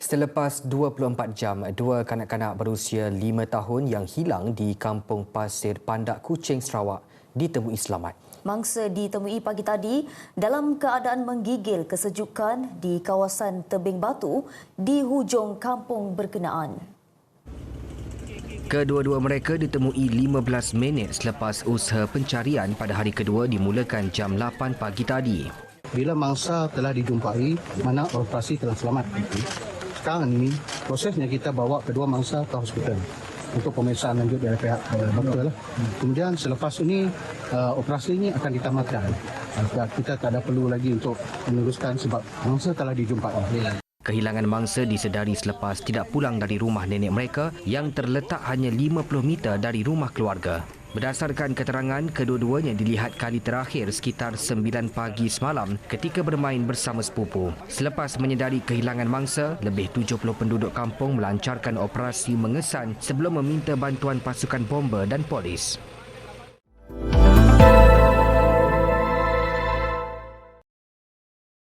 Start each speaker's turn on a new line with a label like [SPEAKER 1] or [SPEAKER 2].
[SPEAKER 1] Selepas 24 jam, dua kanak-kanak berusia 5 tahun yang hilang di Kampung Pasir Pandak Kuching, Sarawak ditemui selamat.
[SPEAKER 2] Mangsa ditemui pagi tadi dalam keadaan menggigil kesejukan di kawasan Tebing Batu di hujung kampung berkenaan.
[SPEAKER 1] Kedua-dua mereka ditemui 15 minit selepas usaha pencarian pada hari kedua dimulakan jam 8 pagi tadi.
[SPEAKER 3] Bila mangsa telah dijumpai, mana operasi telah selamat. Sekarang ini, prosesnya kita bawa kedua mangsa ke hospital untuk pemeriksaan lanjut dari pihak uh, doktor lah. Kemudian selepas ini uh, operasi ini akan ditamatkan. Uh, kita tak ada perlu lagi untuk meneruskan sebab mangsa telah dijumpai.
[SPEAKER 1] Kehilangan mangsa disedari selepas tidak pulang dari rumah nenek mereka yang terletak hanya 50 meter dari rumah keluarga. Berdasarkan keterangan, kedua-duanya dilihat kali terakhir sekitar 9 pagi semalam ketika bermain bersama sepupu. Selepas menyedari kehilangan mangsa, lebih 70 penduduk kampung melancarkan operasi mengesan sebelum meminta bantuan pasukan bomber dan polis.